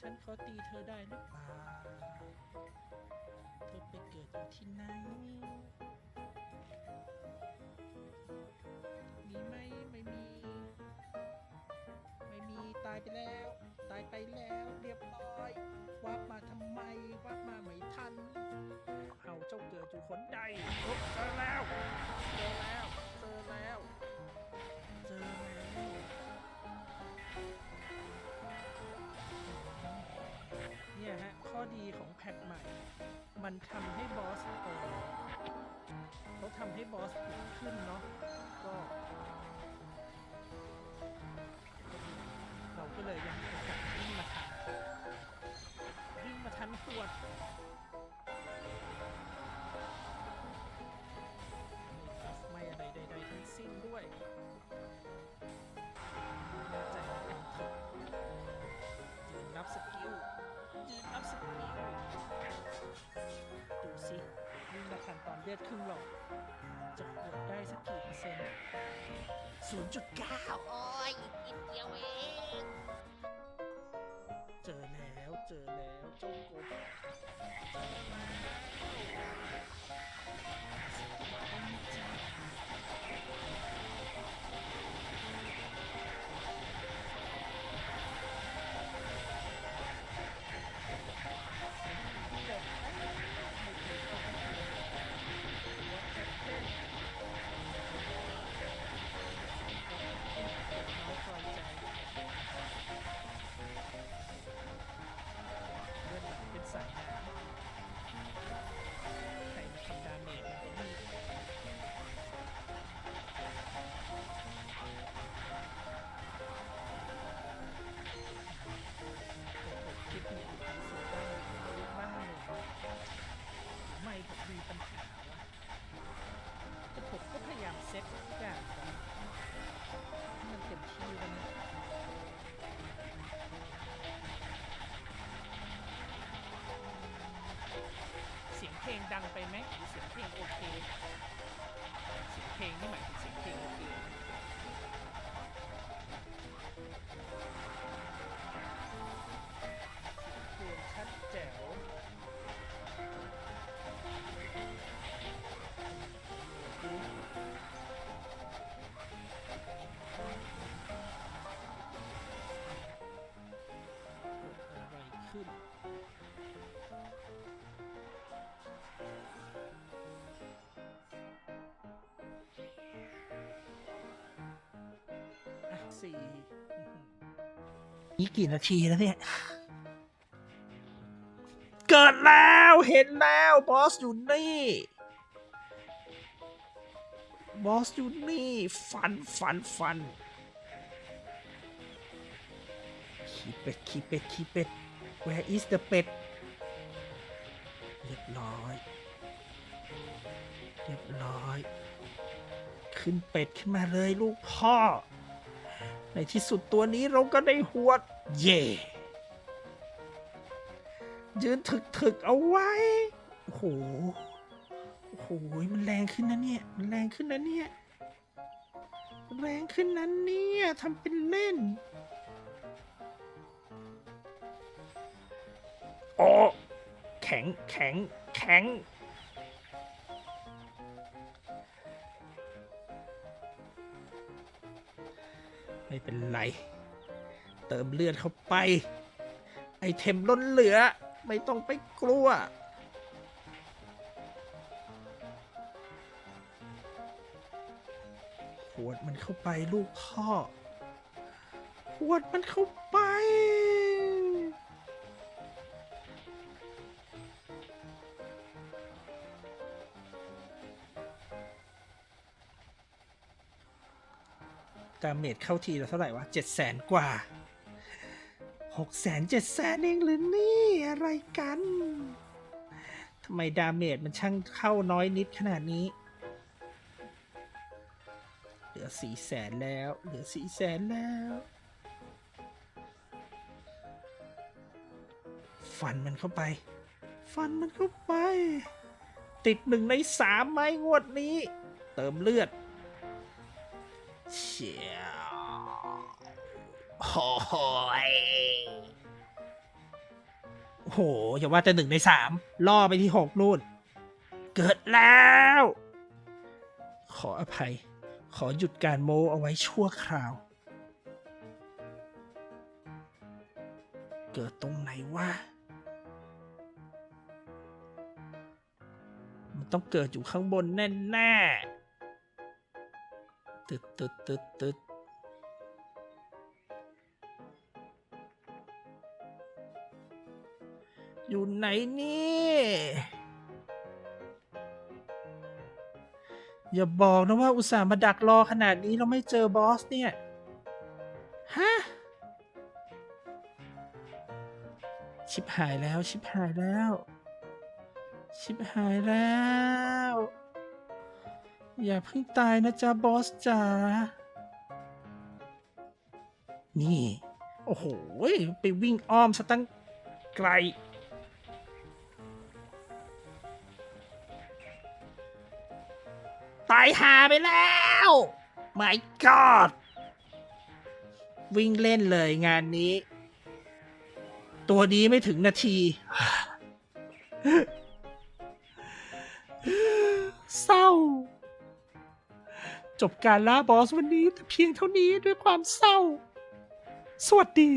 ฉันเขอตีเธอได้หรือเปล่าเธอไปเกิดอยู่ที่ไหนมีไหมไม่มี ไม่มีตายไปแล้ว ตายไปแล้วเรียบร้อยวับมาทำไมวับมาไม่ทัน เอาเจ้าเกิดอยู่คนใดโอ๊ะเจอแล้วเจอแล้ว มันทำให้บอสเออเขาทำให้บอสขึ้นเนาะก็ ลือดครึ่งหลอดจะขวดได้สักกี่เปอร์เซ็นต์ศูนย์จุดเก้าโอ้ยอีกนิดเดียวเองเจอแล้วเจอแล้วเจ้ากบเจอแล้ว สี่นี่กี่นาทีแล้วเนี่ย เกิดแล้วเห็นแล้วบอสอยู่นี่ บอสอยู่นี่ ฟันฟันฟันขี้เป็ดขี้เป็ดขี้เป็ด where is the เป็ดเรียบร้อย เรียบร้อย ขึ้นเป็ดขึ้นมาเลยลูกพ่อ ในที่สุดตัวนี้เราก็ได้หวด เย่ยืนถึกถึกๆเอาไว้ โอ้โห โอ้โห มันแรงขึ้นนะเนี่ย มันแรงขึ้นนะเนี่ย แรงขึ้นนั้นเนี่ยทำเป็นเล่นโอ้แข็ง แข็ง แข็ง ไม่เป็นไร เติมเลือดเข้าไป ไอเทมล้นเหลือ ไม่ต้องไปกลัว ขวดมันเข้าไปลูกพ่อ ขวดมันเข้าไป ดาเมจเข้าทีละเท่าไหร่วะเจ็ดแสนกว่าหกแสนเจ็ดแสนเองหรือนี่ อะไรกันทำไมดาเมจมันช่างเข้าน้อยนิดขนาดนี้ เหลือสี่แสนแล้ว เหลือสี่แสนแล้ว ฟันมันเข้าไป ฟันมันเข้าไป ติดหนึ่งในสามไม้งวดนี้ เติมเลือด เชียวโอ้ยโหอย่าว่าแต่หนึ่งในสามล่อไปที่หกนู่น เกิดแล้ว ขออภัย ขอหยุดการโมเอาไว้ชั่วคราว เกิดตรงไหนวะมันต้องเกิดอยู่ข้างบนแน่ๆ ตึดตึดตึดตึดอยู่ไหนนี่ อย่าบอกนะว่าอุตส่าห์มาดักรอขนาดนี้เราไม่เจอบอสเนี่ย ฮะ ชิบหายแล้ว ชิบหายแล้ว ชิบหายแล้ว อย่าเพิ่งตายนะจ๊ะบอสจ๋า นี่ โอ้โห ไปวิ่งอ้อมซะตั้งไกล ตายหาไปแล้ว my god วิ่งเล่นเลยงานนี้ ตัวดีไม่ถึงนาที จบการล่าบอสวันนี้แต่เพียงเท่านี้ด้วยความเศร้า สวัสดี